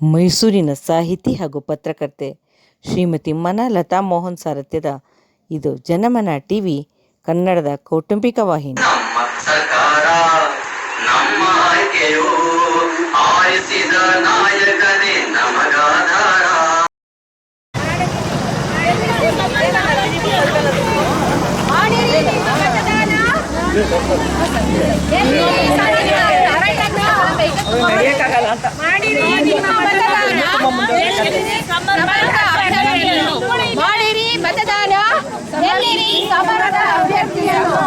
ಮೈಸೂರಿನ ಸಾಹಿತಿ ಹಾಗೂ ಪತ್ರಕರ್ತೆ ಶ್ರೀಮತಿ ಮನ ಲತಾ ಮೋಹನ್ ಸಾರಥ್ಯದ ಇದು ಜನಮನ ಟಿವಿ ಕನ್ನಡದ ಕೌಟುಂಬಿಕ ವಾಹಿನಿ. ನಮ್ಮ ಸರ್ಕಾರ ನಮ್ಮ ಆಯ್ಕೆಯು ಆರಿಸಿದ ನಾಯಕನೇ ನಮಗಾಧಾರ ಮಾಡಿರಿ ನಿಮ್ಮ ಮತದಾನ ಎಲ್ಲಿ ಮಾಡಿರಿ ನಿಮ್ಮ ಮತದಾನ ಮಾಡಿರಿ ಮತದಾನ. ಸಮರದ ಅಭ್ಯರ್ಥಿಯನ್ನು.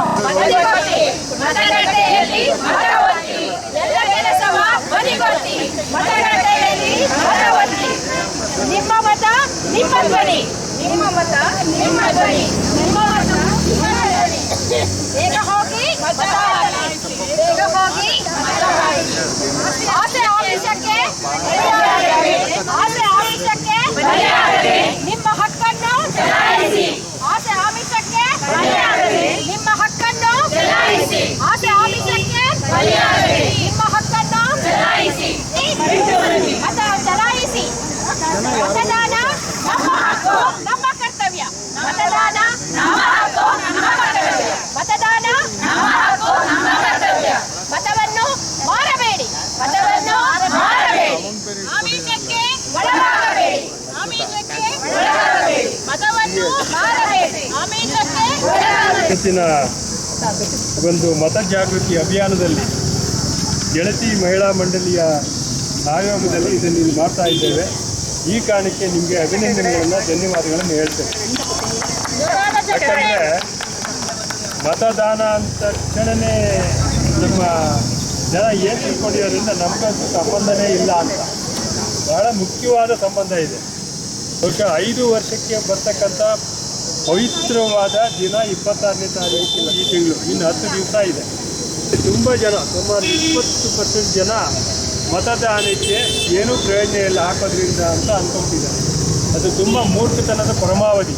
ಮತಗಟ್ಟೆಯಲ್ಲಿ ಎಲ್ಲ ಕೆಲಸವ ಮತಗಟ್ಟೆಯಲ್ಲಿ ನಿಮ್ಮ ಮತ ನಿಮ್ಮ ಧ್ವನಿ. ನಿಮ್ಮ ಮತ ನಿಮ್ಮ ಧ್ವನಿ. ನಿಮ್ಮ ಮತ ನಿಮ್ಮ ಧ್ವನಿ. ಬೇಗ ಹೋಗಿ ಮತ ಹಾಕಿ. ಬೇಗ ಹೋಗಿ. ಆಸೆ ಆಮಿಷಕ್ಕೆ ಬಲಿಯಾಗದೆ. ಆಸೆ ಆಮಿಷಕ್ಕೆ ಇವತ್ತಿನ ಒಂದು ಮತ ಜಾಗೃತಿ ಅಭಿಯಾನದಲ್ಲಿ ಗೆಳತಿ ಮಹಿಳಾ ಮಂಡಳಿಯ ಆಯೋಗದಲ್ಲಿ ಇದನ್ನು ಇಲ್ಲಿ ಮಾಡ್ತಾ ಇದ್ದೇವೆ. ಈ ಕಾರಣಕ್ಕೆ ನಿಮಗೆ ಅಭಿನಂದನೆಗಳನ್ನು, ಧನ್ಯವಾದಗಳನ್ನು ಹೇಳ್ತೇವೆ ಯಾಕಂದರೆ ಮತದಾನ ಅಂತ ತಕ್ಷಣವೇ ನಮ್ಮ ಜನ ಏನು ತಿಳ್ಕೊಂಡಿರೋದ್ರಿಂದ ನಮಗಂತೂ ಸಂಬಂಧನೇ ಇಲ್ಲ ಅಂತ. ಬಹಳ ಮುಖ್ಯವಾದ ಸಂಬಂಧ ಇದೆ. ಬಹುಶಃ ಐದು ವರ್ಷಕ್ಕೆ ಬರ್ತಕ್ಕಂಥ ಪವಿತ್ರವಾದ ದಿನ ಇಪ್ಪತ್ತಾರನೇ ತಾರೀಕು ಈ ತಿಂಗಳು. ಇನ್ನು ಹತ್ತು ದಿವಸ ಇದೆ. ತುಂಬ ಜನ, ಸುಮಾರು ಇಪ್ಪತ್ತು ಪರ್ಸೆಂಟ್ ಜನ ಮತದಾನಕ್ಕೆ ಏನೂ ಪ್ರಯೋಜನ ಇಲ್ಲ ಹಾಕೋದ್ರಿಂದ ಅಂತ ಅಂದ್ಕೊಂಡಿದ್ದಾರೆ ಅದು ತುಂಬ ಮೂರ್ಖತನದ ಪರಮಾವಧಿ.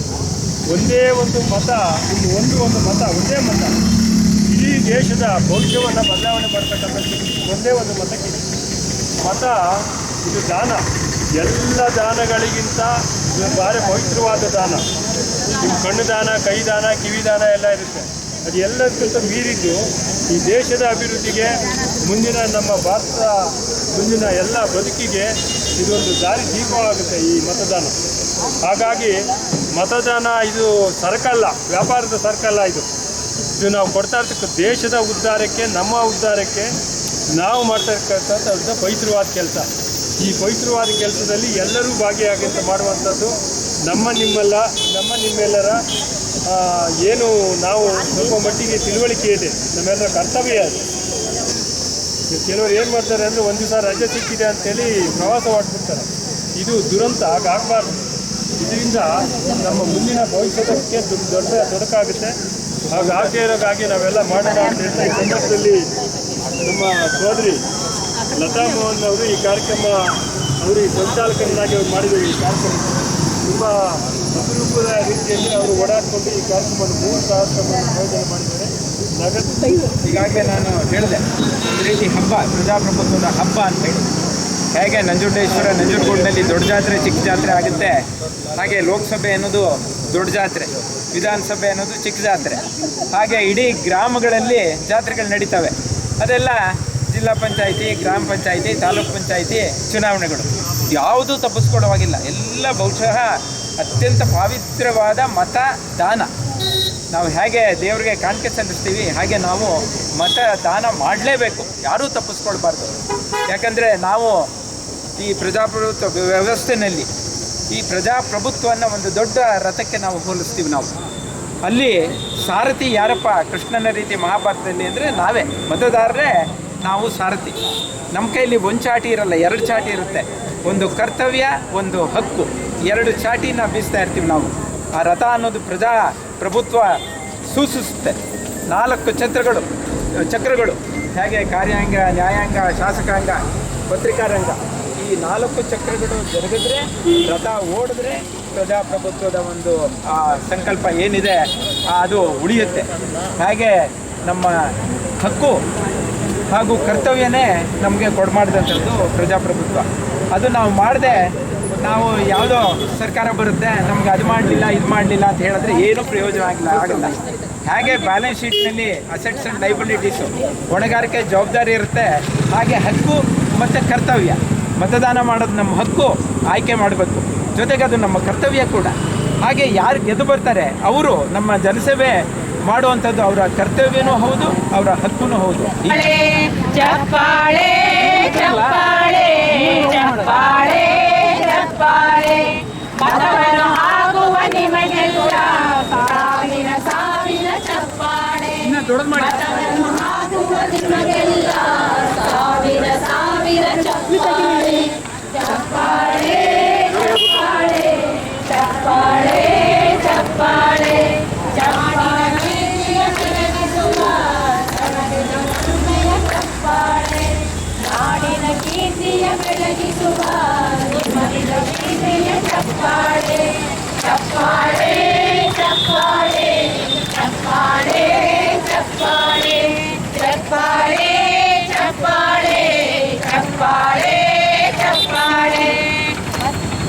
ಒಂದೇ ಒಂದು ಮತ, ಇನ್ನು ಒಂದು ಒಂದು ಮತ, ಒಂದೇ ಮತ. ಇಡೀ ದೇಶದ ಭವಿಷ್ಯವನ್ನು ಬದಲಾವಣೆ ಮಾಡ್ತಕ್ಕಂಥದ್ದು ಒಂದೇ ಒಂದು ಮತಕ್ಕೆ ಮತ, ಇದು ದಾನ. ಎಲ್ಲ ದಾನಗಳಿಗಿಂತ ಇದು ಭಾರಿ ಪವಿತ್ರವಾದ ದಾನ. ಕಣ್ಣು ದಾನ ಕೈ ದಾನ ಕಿವಿ ದಾನ ಎಲ್ಲ ಇರುತ್ತೆ. ಅದು ಎಲ್ಲದಕ್ಕಿಂತ ಮೀರಿದ್ದು ಈ ದೇಶದ ಅಭಿವೃದ್ಧಿಗೆ ಮುಂದಿನ ನಮ್ಮ ಭಾರತ, ಮುಂದಿನ ಎಲ್ಲ ಬದುಕಿಗೆ ಇದೊಂದು ದಾರಿ ದೀಪವಾಗುತ್ತೆ ಈ ಮತದಾನ. ಹಾಗಾಗಿ ಮತದಾನ ಇದು ಸರಕಲ್ಲ, ವ್ಯಾಪಾರದ ಸರಕಲ್ಲ ಇದು. ಇದು ನಾವು ಕೊಡ್ತಾ ಇರ್ತಕ್ಕ ದೇಶದ ಉದ್ಧಾರಕ್ಕೆ, ನಮ್ಮ ಉದ್ಧಾರಕ್ಕೆ ನಾವು ಮಾಡ್ತಾ ಇರ್ತಕ್ಕಂಥದ್ದು ಪವಿತ್ರವಾದ ಕೆಲಸ. ಈ ಪವಿತ್ರವಾದ ಕೆಲಸದಲ್ಲಿ ಎಲ್ಲರೂ ಭಾಗಿಯಾಗಿ ಮಾಡುವಂಥದ್ದು ನಮ್ಮ ನಿಮ್ಮೆಲ್ಲ, ನಮ್ಮ ನಿಮ್ಮೆಲ್ಲರ ಏನು ನಾವು ಸ್ವಲ್ಪ ಮಟ್ಟಿಗೆ ತಿಳುವಳಿಕೆ ಇದೆ. ನಮ್ಮೆಲ್ಲರ ಕರ್ತವ್ಯ ಅದು. ಕೆಲವರು ಏನು ಮಾಡ್ತಾರೆ ಅಂದರೆ ಒಂದು ದಿವಸ ರಜೆ ಸಿಕ್ಕಿದೆ ಅಂತೇಳಿ ಪ್ರವಾಸ ಮಾಡಿಬಿಡ್ತಾರೆ. ಇದು ದುರಂತ ಹಾಗಾಗಬಾರ್ದು ಇದರಿಂದ ನಮ್ಮ ಮುಂದಿನ ಭವಿಷ್ಯಕ್ಕೆ ದೊಡ್ಡ ದೊಡ್ಡ ತೊಡಕಾಗುತ್ತೆ. ಹಾಗೆ ಇರೋಕ್ಕಾಗಿ ನಾವೆಲ್ಲ ಮಾಡೋಣ ಅಂತ ಹೇಳ್ತಾ ಈ ಸಂದರ್ಭದಲ್ಲಿ ನಮ್ಮ ಸೋದರಿ ಲತಾ ಮೋಹನ್ ಅವರು ಈ ಕಾರ್ಯಕ್ರಮ ಅವರು ಈ ಸಂಚಾಲಕರನ್ನಾಗಿ ಅವ್ರು ಮಾಡಿದ್ದಾರೆ ಈ ಕಾರ್ಯಕ್ರಮ. ತುಂಬ ಅಪರೂಪದ ರೀತಿಯಲ್ಲಿ ಅವರು ಓಡಾಡಿಕೊಂಡು ಈ ಕಾರ್ಯಕ್ರಮವನ್ನು ಮೂರು ಕಾರ್ಯಕ್ರಮವನ್ನು ಆಯೋಜನೆ ಮಾಡಿದ್ದಾರೆ. ನಗರ ಈಗಾಗಲೇ ನಾನು ಹೇಳಿದೆ ಒಂದು ರೀತಿ ಹಬ್ಬ, ಪ್ರಜಾಪ್ರಭುತ್ವದ ಹಬ್ಬ ಅಂತ ಹೇಳಿ ಹೇಗೆ ನಂಜುಂಡೇಶ್ವರ ನಂಜನಗೂಡಿನಲ್ಲಿ ದೊಡ್ಡ ಜಾತ್ರೆ, ಚಿಕ್ಕ ಜಾತ್ರೆ ಆಗುತ್ತೆ, ಹಾಗೆ ಲೋಕಸಭೆ ಅನ್ನೋದು ದೊಡ್ಡ ಜಾತ್ರೆ, ವಿಧಾನಸಭೆ ಅನ್ನೋದು ಚಿಕ್ಕ ಜಾತ್ರೆ, ಹಾಗೆ ಇಡೀ ಗ್ರಾಮಗಳಲ್ಲಿ ಜಾತ್ರೆಗಳು ನಡೀತವೆ. ಅದೆಲ್ಲ ಜಿಲ್ಲಾ ಪಂಚಾಯಿತಿ, ಗ್ರಾಮ ಪಂಚಾಯಿತಿ, ತಾಲೂಕು ಪಂಚಾಯಿತಿ, ಚುನಾವಣೆಗಳು. ಯಾವುದೂ ತಪ್ಪಿಸ್ಕೊಡುವಾಗಿಲ್ಲ ಎಲ್ಲ ಬಹುಶಃ ಅತ್ಯಂತ ಪವಿತ್ರವಾದ ಮತದಾನ ನಾವು ಹೇಗೆ ದೇವರಿಗೆ ಕಾಣಿಕೆ ಸಲ್ಲಿಸ್ತೀವಿ, ಹಾಗೆ ನಾವು ಮತ ದಾನ ಮಾಡಲೇಬೇಕು. ಯಾರೂ ತಪ್ಪಿಸ್ಕೊಳ್ಬಾರ್ದು. ಯಾಕಂದರೆ ನಾವು ಈ ಪ್ರಜಾಪ್ರಭುತ್ವ ವ್ಯವಸ್ಥೆಯಲ್ಲಿ ಈ ಪ್ರಜಾಪ್ರಭುತ್ವವನ್ನು ಒಂದು ದೊಡ್ಡ ರಥಕ್ಕೆ ನಾವು ಹೋಲಿಸ್ತೀವಿ ನಾವು. ಅಲ್ಲಿ ಸಾರಥಿ ಯಾರಪ್ಪ ಕೃಷ್ಣನ ರೀತಿ ಮಹಾಭಾರತದಲ್ಲಿ ಅಂದರೆ ನಾವೇ. ಮತದಾರರೇ ನಾವು ಸಾರಥಿ. ನಮ್ಮ ಕೈಯಲ್ಲಿ ಒಂದು ಚಾಟಿ ಇರಲ್ಲ, ಎರಡು ಚಾಟಿ ಇರುತ್ತೆ. ಒಂದು ಕರ್ತವ್ಯ, ಒಂದು ಹಕ್ಕು. ಎರಡು ಚಾಟಿನ ಬೀಸ್ತಾ ಇರ್ತೀವಿ ನಾವು. ಆ ರಥ ಅನ್ನೋದು ಪ್ರಜಾ ಪ್ರಭುತ್ವ ಸೂಚಿಸುತ್ತೆ. ನಾಲ್ಕು ಛತ್ರಗಳು ಚಕ್ರಗಳು. ಹೇಗೆ ಕಾರ್ಯಾಂಗ, ನ್ಯಾಯಾಂಗ, ಶಾಸಕಾಂಗ, ಪತ್ರಿಕಾರಂಗ. ಈ ನಾಲ್ಕು ಚಕ್ರಗಳು ಜರುಗಿದ್ರೆ, ರಥ ಓಡಿದ್ರೆ ಪ್ರಜಾಪ್ರಭುತ್ವದ ಒಂದು, ಆ, ಸಂಕಲ್ಪ ಏನಿದೆ, ಅದು ಉಳಿಯುತ್ತೆ. ಹಾಗೆ ನಮ್ಮ ಹಕ್ಕು ಹಾಗೂ ಕರ್ತವ್ಯನೇ ನಮಗೆ ಕೊಡಮಾಡಿದಂಥದ್ದು ಪ್ರಜಾಪ್ರಭುತ್ವ. ಅದು ನಾವು ಮಾಡಿದೆ, ನಾವು ಯಾವುದೋ ಸರ್ಕಾರ ಬರುತ್ತೆ, ನಮ್ಗೆ ಅದು ಮಾಡಲಿಲ್ಲ, ಇದು ಮಾಡಲಿಲ್ಲ ಅಂತ ಹೇಳಿದ್ರೆ ಏನೂ ಪ್ರಯೋಜನ ಆಗಿಲ್ಲ, ಆಗಲ್ಲ. ಹಾಗೆ ಬ್ಯಾಲೆನ್ಸ್ ಶೀಟ್ನಲ್ಲಿ ಅಸೆಟ್ಸ್ ಆ್ಯಂಡ್ ಲೈಬಿಲಿಟೀಸು ಹೊಣೆಗಾರಿಕೆ ಜವಾಬ್ದಾರಿ ಇರುತ್ತೆ, ಹಾಗೆ ಹಕ್ಕು ಮತ್ತು ಕರ್ತವ್ಯ. ಮತದಾನ ಮಾಡೋದು ನಮ್ಮ ಹಕ್ಕು, ಆಯ್ಕೆ ಮಾಡಬೇಕು. ಜೊತೆಗೆ ಅದು ನಮ್ಮ ಕರ್ತವ್ಯ ಕೂಡ. ಹಾಗೆ ಯಾರು ಗೆದ್ದು ಬರ್ತಾರೆ, ಅವರು ನಮ್ಮ ಜನಸೇವೆ ಮಾಡುವಂಥದ್ದು ಅವರ ಕರ್ತವ್ಯನೂ ಹೌದು, ಅವರ ಹಕ್ಕೂ ಹೌದು. ചപ്പാടേ ചപ്പാടേ ചപ്പാടേ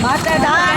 मतदान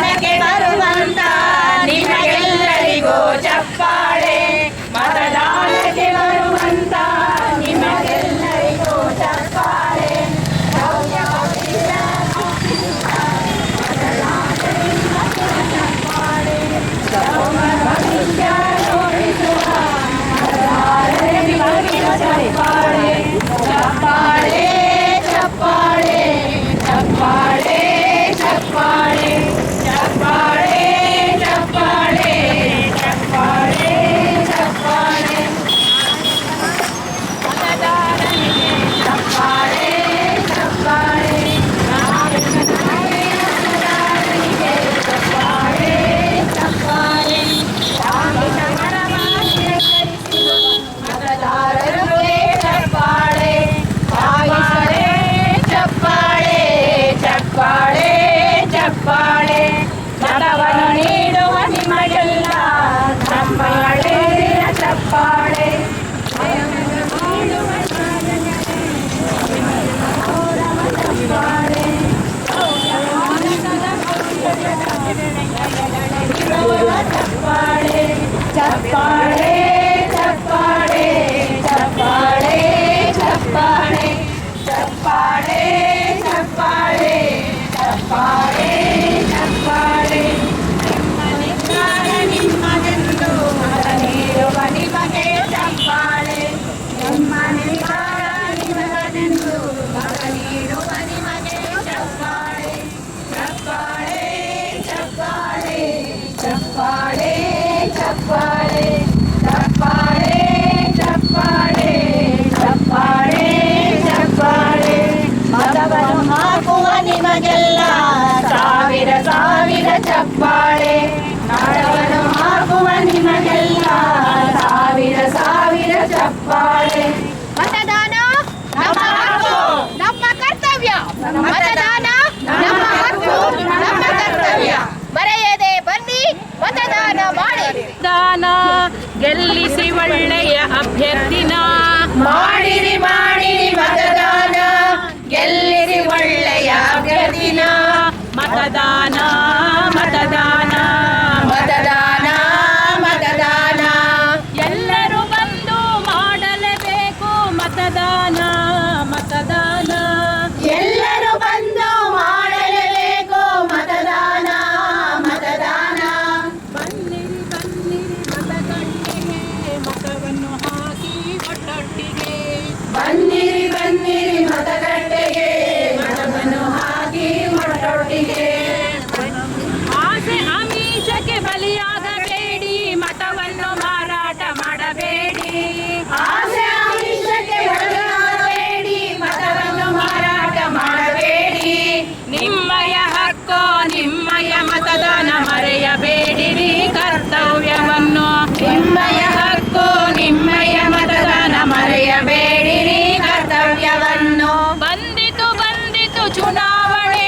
ನಿಮ್ಮಯ ಹಕ್ಕು ನಿಮ್ಮಯ ಮತದಾನ ಮರೆಯಬೇಡಿರಿ ಕರ್ತವ್ಯವನ್ನು. ಬಂದಿತು ಬಂದಿತು ಚುನಾವಣೆ.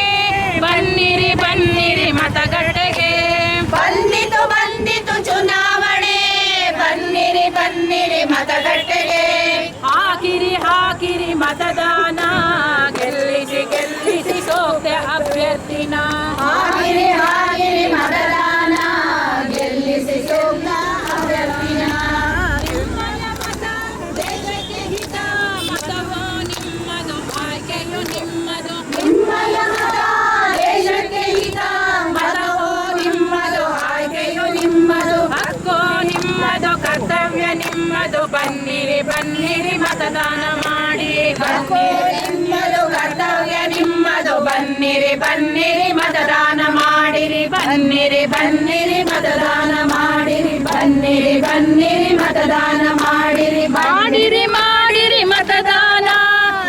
ಬನ್ನಿರಿ ಬನ್ನಿರಿ ಮತಗಟ್ಟೆಗೆ. ಬಂದಿತು ಬಂದಿತು ಚುನಾವಣೆ. ಬನ್ನಿರಿ ಬನ್ನಿರಿ ಮತಗಟ್ಟೆಗೆ. ಹಾಕಿರಿ ಹಾಕಿರಿ ಮತದಾನ ಕರ್ತವ್ಯ ನಿಮ್ಮದು ಬನ್ನಿರಿ ಬನ್ನಿರಿ ಮತದಾನ ಮಾಡಿ. ನಿಮ್ಮದು ಕರ್ತವ್ಯ ನಿಮ್ಮದು ಬನ್ನಿರಿ ಬನ್ನಿರಿ ಮತದಾನ ಮಾಡಿರಿ. ಬನ್ನಿರಿ ಬನ್ನಿರಿ ಮತದಾನ ಮಾಡಿರಿ. ಬನ್ನಿರಿ ಬನ್ನಿರಿ ಮತದಾನ ಮಾಡಿರಿ. ಮಾಡಿರಿ ಮಾಡಿರಿ ಮತದಾನ.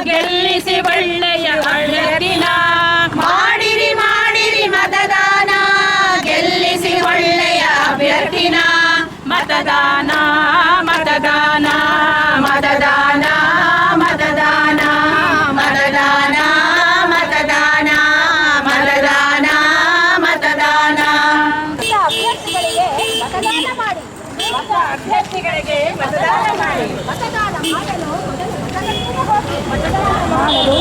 ಗೆಲ್ಲಿಸಿ ಒಳ್ಳೆಯ ಮತ್ತು ಅಭ್ಯರ್ಥಿಗಳಿಗೆ ಮತದಾನ ಮಾಡಿ. ಮತದಾನ ಮಾಡಲು ಮತದಾನ ಮಾಡಲು